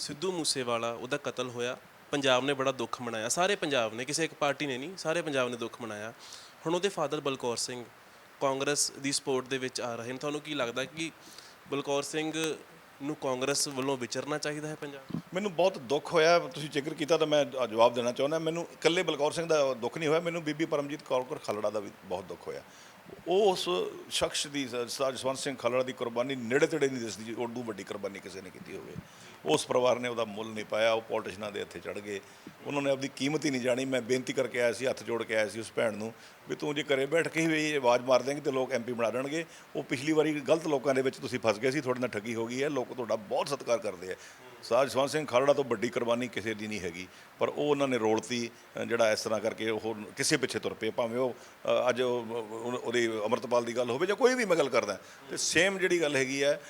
ਸਿੱਧੂ ਮੂਸੇਵਾਲਾ, ਉਹਦਾ ਕਤਲ ਹੋਇਆ। ਪੰਜਾਬ ਨੇ ਬੜਾ ਦੁੱਖ ਮਨਾਇਆ। ਸਾਰੇ ਪੰਜਾਬ ਨੇ, ਕਿਸੇ ਇੱਕ ਪਾਰਟੀ ਨੇ ਨਹੀਂ, ਸਾਰੇ ਪੰਜਾਬ ਨੇ ਦੁੱਖ ਮਨਾਇਆ। ਹੁਣ ਉਹਦੇ ਫਾਦਰ ਬਲਕੌਰ ਸਿੰਘ ਕਾਂਗਰਸ ਦੀ ਸਪੋਰਟ ਦੇ ਵਿੱਚ ਆ ਰਹੇ ਨੇ। ਤੁਹਾਨੂੰ ਕੀ ਲੱਗਦਾ ਕਿ ਬਲਕੌਰ ਸਿੰਘ ਨੂੰ ਕਾਂਗਰਸ ਵੱਲੋਂ ਵਿਚਰਨਾ ਚਾਹੀਦਾ ਹੈ ਪੰਜਾਬ ਮੈਨੂੰ ਬਹੁਤ ਦੁੱਖ ਹੋਇਆ। ਤੁਸੀਂ ਜ਼ਿਕਰ ਕੀਤਾ ਤਾਂ ਮੈਂ ਜਵਾਬ ਦੇਣਾ ਚਾਹੁੰਦਾ। ਮੈਨੂੰ ਇਕੱਲੇ ਬਲਕੌਰ ਸਿੰਘ ਦਾ ਦੁੱਖ ਨਹੀਂ ਹੋਇਆ। ਮੈਨੂੰ ਬੀਬੀ ਪਰਮਜੀਤ ਕੌਰ ਕੌਰ ਖਾਲੜਾ ਦਾ ਵੀ ਬਹੁਤ ਦੁੱਖ ਹੋਇਆ। ਉਹ ਉਸ ਸ਼ਖਸ ਦੀ ਸਰਦਾਰ ਜਸਵੰਤ ਸਿੰਘ ਖਲੜਾ ਦੀ ਕੁਰਬਾਨੀ ਨੇੜੇ ਤੇੜੇ ਨਹੀਂ ਦਿਸਦੀ ਜੀ ਉਦੋਂ ਵੱਡੀ ਕੁਰਬਾਨੀ ਕਿਸੇ ਨੇ ਕੀਤੀ ਹੋਵੇ। ਉਸ ਪਰਿਵਾਰ ਨੇ ਉਹਦਾ ਮੁੱਲ ਨਹੀਂ ਪਾਇਆ, ਉਹ ਪੋਲੀਟੀਸ਼ਨਾਂ ਦੇ ਹੱਥੇ ਚੜ ਗਏ। ਉਹਨਾਂ ਨੇ ਆਪਦੀ ਕੀਮਤ ਹੀ ਨਹੀਂ ਜਾਣੀ। ਮੈਂ ਬੇਨਤੀ ਕਰਕੇ ਆਇਆ ਸੀ, ਹੱਥ ਜੋੜ ਕੇ ਆਇਆ ਸੀ ਉਸ ਭੈਣ ਨੂੰ ਵੀ ਤੂੰ ਜੇ ਘਰੇ ਬੈਠ ਕੇ ਹੀ ਵੀ ਆਵਾਜ਼ ਮਾਰ ਦੇਂਗੇ ਤੇ ਲੋਕ ਐਮਪੀ ਬਣਾ ਦੇਣਗੇ। ਉਹ ਪਿਛਲੀ ਵਾਰੀ ਗਲਤ ਲੋਕਾਂ ਦੇ ਵਿੱਚ ਤੁਸੀਂ ਫਸ ਗਏ ਸੀ, ਤੁਹਾਡੇ ਨਾਲ ਠੱਗੀ ਹੋ ਗਈ ਹੈ। ਲੋਕ ਤੁਹਾਡਾ ਬਹੁਤ ਸਤਿਕਾਰ ਕਰਦੇ ਆ। ਸਰਦਾਰ ਜਸਵੰਤ ਸਿੰਘ ਖਾਲੜਾ ਤੋਂ ਵੱਡੀ ਕੁਰਬਾਨੀ ਕਿਸੇ ਦੀ ਨਹੀਂ ਹੈਗੀ, ਪਰ ਉਹ ਉਹਨਾਂ ਨੇ ਰੋਲਤੀ ਜਿਹੜਾ ਇਸ ਤਰ੍ਹਾਂ ਕਰਕੇ ਉਹ ਕਿਸੇ ਪਿੱਛੇ ਤੁਰ ਪਏ, ਭਾਵੇਂ ਉਹ ਅੱਜ ਉਹ- ਉਹਦੀ ਅਮਰਤਪਾਲ ਦੀ ਗੱਲ ਹੋਵੇ ਜਾਂ ਕੋਈ ਵੀ ਮੈਂ ਗੱਲ ਕਰਦਾ, ਤੇ ਸੇਮ ਜਿਹੜੀ ਗੱਲ ਹੈਗੀ ਹੈ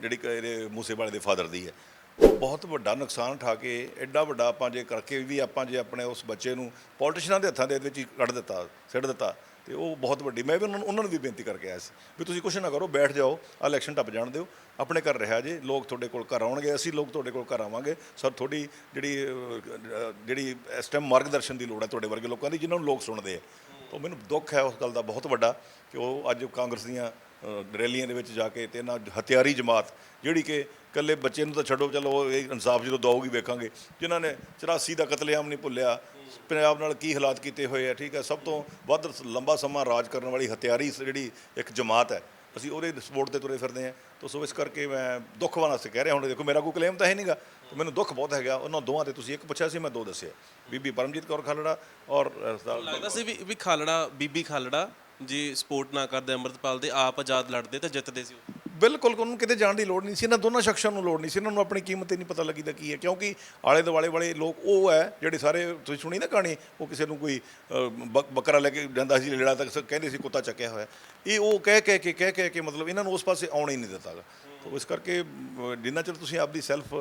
ਜਿਹੜੀ ਕਿ ਇਹਦੇ ਮੂਸੇਵਾਲੇ ਦੇ ਫਾਦਰ ਦੀ ਹੈ। ਉਹ ਬਹੁਤ ਵੱਡਾ ਨੁਕਸਾਨ ਉਠਾ ਕੇ ਐਡਾ ਵੱਡਾ ਆਪਾਂ ਜੇ ਕਰਕੇ ਵੀ ਆਪਾਂ ਜੇ ਆਪਣੇ ਉਸ ਬੱਚੇ ਨੂੰ ਪੋਲੀਟੀਸ਼ਨਾਂ ਦੇ ਹੱਥਾਂ ਦੇ ਵਿੱਚ ਹੀ ਕੱਢ ਦਿੱਤਾ, ਸਿੱਟ ਦਿੱਤਾ ਤੇ ਉਹ ਬਹੁਤ ਵੱਡੀ। ਮੈਂ ਵੀ ਉਹਨਾਂ ਨੂੰ ਉਹਨਾਂ ਨੂੰ ਵੀ ਬੇਨਤੀ ਕਰਕੇ ਆਇਆ ਸੀ ਵੀ ਤੁਸੀਂ ਕੁਛ ਨਾ ਕਰੋ ਬੈਠ ਜਾਓ ਆ ਇਲੈਕਸ਼ਨ ਟੱਪ ਜਾਣ ਦਿਓ। ਆਪਣੇ ਘਰ ਰਿਹਾ ਜੇ ਲੋਕ ਤੁਹਾਡੇ ਕੋਲ ਘਰ ਆਉਣਗੇ ਅਸੀਂ ਲੋਕ ਤੁਹਾਡੇ ਕੋਲ ਘਰ ਆਵਾਂਗੇ। ਸਰ ਤੁਹਾਡੀ ਜਿਹੜੀ ਅਹ, ਜਿਹੜੀ ਇਸ ਟਾਈਮ ਮਾਰਗਦਰਸ਼ਨ ਦੀ ਲੋੜ ਹੈ ਤੁਹਾਡੇ ਵਰਗੇ ਲੋਕਾਂ ਦੀ ਜਿਨ੍ਹਾਂ ਨੂੰ ਲੋਕ ਸੁਣਦੇ ਆ। ਤਾਂ ਮੈਨੂੰ ਦੁੱਖ ਹੈ ਉਸ ਗੱਲ ਦਾ ਬਹੁਤ ਵੱਡਾ ਕਿ ਉਹ ਅੱਜ ਕਾਂਗਰਸ ਦੀਆਂ ਰੈਲੀਆਂ ਦੇ ਵਿੱਚ ਜਾ ਕੇ ਤੇ ਇਹਨਾਂ ਹਥਿਆਰੀ ਜਮਾਤ, ਜਿਹੜੀ ਕਿ ਇਕੱਲੇ ਬੱਚੇ ਨੂੰ ਤਾਂ ਛੱਡੋ, ਚਲੋ ਉਹ ਇਹ ਇਨਸਾਫ ਜਦੋਂ ਦਊਗੀ ਵੇਖਾਂਗੇ। ਜਿਨ੍ਹਾਂ ਨੇ 84 ਦਾ ਕਤਲੇਆਮ ਨਹੀਂ ਭੁੱਲਿਆ, ਪੰਜਾਬ ਨਾਲ ਕੀ ਹਾਲਾਤ ਕੀਤੇ ਹੋਏ ਆ, ਠੀਕ ਹੈ, ਸਭ ਤੋਂ ਵੱਧ ਲੰਬਾ ਸਮਾਂ ਰਾਜ ਕਰਨ ਵਾਲੀ ਹਥਿਆਰੀ ਸ- ਜਿਹੜੀ ਇੱਕ ਜਮਾਤ ਹੈ, ਅਸੀਂ ਉਹਦੇ ਸਪੋਰਟ ਤੇ ਤੁਰੇ ਫਿਰਦੇ ਆ ਤਾਂ ਸੋ ਇਸ ਕਰਕੇ ਮੈਂ ਦੁੱਖ ਵਾਸਤੇ ਕਹਿ ਰਿਹਾ, ਹੁਣ ਦੇਖੋ ਮੇਰਾ ਕੋਈ ਕਲੇਮ ਤਾਂ ਹੈ ਨਹੀਂਗਾ ਤੇ ਮੈਨੂੰ ਦੁੱਖ ਬਹੁਤ ਹੈਗਾ, ਉਹਨਾਂ ਦੋਵਾਂ ਤੇ ਤੁਸੀਂ ਇੱਕ ਪੁੱਛਿਆ ਸੀ, ਮੈਂ ਦੋ ਦੱਸਿਆ। ਬੀਬੀ ਪਰਮਜੀਤ ਕੌਰ ਖਾਲੜਾ ਔਰ ਲੱਗਦਾ ਸੀ ਵੀ ਖਾਲੜਾ, ਬੀਬੀ ਖਾਲੜਾ ਜੀ ਸਪੋਰਟ ਨਾ ਕਰਦੇ ਅੰਮ੍ਰਿਤਪਾਲ ਦੇ ਆਪ ਆਜ਼ਾਦ ਲੜਦੇ ਤਾਂ ਜਿੱਤਦੇ ਸੀ ਉਹ। ਬਿਲਕੁਲ ਉਹਨੂੰ ਕਿਤੇ ਜਾਣ ਦੀ ਲੋੜ ਨਹੀਂ ਸੀ ਇਹਨਾਂ ਦੋਨਾਂ ਸ਼ਖਸਾਂ ਨੂੰ ਲੋੜ ਨਹੀਂ ਸੀ ਇਹਨਾਂ ਨੂੰ ਆਪਣੀ ਕੀਮਤ ਹੀ ਨਹੀਂ ਪਤਾ ਲੱਗੀ ਦਾ ਕੀ ਹੈ ਕਿਉਂਕਿ ਆਲੇ ਦੁਆਲੇ ਵਾਲੇ ਲੋਕ ਉਹ ਹੈ ਜਿਹੜੇ ਸਾਰੇ ਤੁਸੀਂ ਸੁਣੀ ਨਾ ਕਹਾਣੀ ਉਹ ਕਿਸੇ ਨੂੰ ਕੋਈ ਅ, ਬ- ਬੱਕਰਾ ਲੈ ਕੇ ਜਾਂਦਾ ਸੀ ਲੇੜਾ ਤੱਕ ਕਹਿੰਦੇ ਸੀ ਕੁੱਤਾ ਚੱਕਿਆ ਹੋਇਆ ਇਹ ਉਹ ਕਹਿ ਕਹਿ ਕੇ ਕਹਿ ਕਹਿ ਕੇ ਮਤਲਬ ਇਹਨਾਂ ਨੂੰ ਉਸ ਪਾਸੇ ਆਉਣਾ ਹੀ ਨਹੀਂ ਦਿੱਤਾ ਗਾ। ਤਾਂ ਇਸ ਕਰਕੇ ਅ, ਜਿੰਨਾ ਚਿਰ ਤੁਸੀਂ ਆਪਦੀ ਸੈਲਫ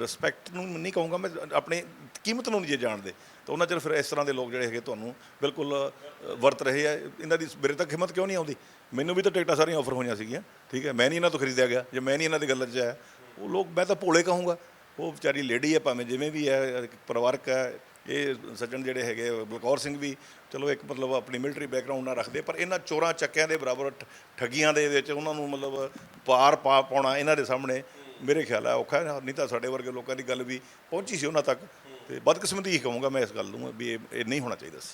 ਰਿਸਪੈਕਟ ਨੂੰ ਨਹੀਂ ਕਹੂੰਗਾ ਮੈਂ ਆਪਣੀ ਕੀਮਤ ਨੂੰ ਨਹੀਂ ਜੇ ਜਾਣਦੇ ਤਾਂ ਉਹਨਾਂ ਚਿਰ ਫਿਰ ਇਸ ਤਰ੍ਹਾਂ ਦੇ ਲੋਕ ਜਿਹੜੇ ਹੈਗੇ ਤੁਹਾਨੂੰ ਬਿਲਕੁਲ ਵਰਤ ਰਹੇ ਆ। ਇਹਨਾਂ ਦੀ ਮੇਰੇ ਤੱਕ ਹਿੰਮਤ ਕਿਉਂ ਨਹੀਂ ਆਉਂਦੀ? ਮੈਨੂੰ ਵੀ ਤਾਂ ਟਿਕਟਾਂ ਸਾਰੀਆਂ ਆਫਰ ਹੋਈਆਂ ਸੀਗੀਆਂ, ਠੀਕ ਹੈ? ਮੈਂ ਨਹੀਂ ਇਹਨਾਂ ਤੋਂ ਖਰੀਦਿਆ ਗਿਆ। ਜੇ ਮੈਂ ਨਹੀਂ ਇਹਨਾਂ ਦੀ ਗੱਲਾਂ 'ਚ ਆਇਆ, ਉਹ ਲੋਕ, ਮੈਂ ਤਾਂ ਭੋਲੇ ਕਹੂੰਗਾ। ਉਹ ਵਿਚਾਰੀ ਲੇਡੀ ਹੈ ਭਾਵੇਂ ਜਿਵੇਂ ਵੀ ਹੈ, ਇੱਕ ਪਰਿਵਾਰਕ ਹੈ, ਇਹ ਸੱਜਣ ਜਿਹੜੇ ਹੈਗੇ, ਬਲਕੌਰ ਸਿੰਘ ਵੀ, ਚਲੋ ਇੱਕ ਮਤਲਬ ਆਪਣੀ ਮਿਲਟਰੀ ਬੈਕਗ੍ਰਾਉਂਡ ਨਾਲ ਰੱਖਦੇ, ਪਰ ਇਹਨਾਂ ਚੋਰਾਂ ਚੱਕਿਆਂ ਦੇ ਬਰਾਬਰ, ਠ- ਠੱਗੀਆਂ ਦੇ ਵਿੱਚ ਉਹਨਾਂ ਨੂੰ ਮਤਲਬ ਪਾਰ ਪਾ, ਪਾਉਣਾ ਇਹਨਾਂ ਦੇ ਸਾਹਮਣੇ ਮੇਰੇ ਖਿਆਲ ਹੈ ਔਖਾ ਨਹੀਂ ਤਾਂ ਸਾਡੇ ਵਰਗੇ ਲੋਕਾਂ ਦੀ ਗੱਲ ਵੀ ਪਹੁੰਚੀ ਸੀ ਉਹਨਾਂ ਤੱਕ। ਤੇ ਬਦਕਿਸਮਤੀ ਹੀ ਕਹੂੰਗਾ ਮੈਂ ਇਸ ਗੱਲ ਨੂੰ ਵੀ ਇਹ ਇਹ ਨਹੀਂ ਹੋਣਾ ਚਾਹੀਦਾ ਸੀ।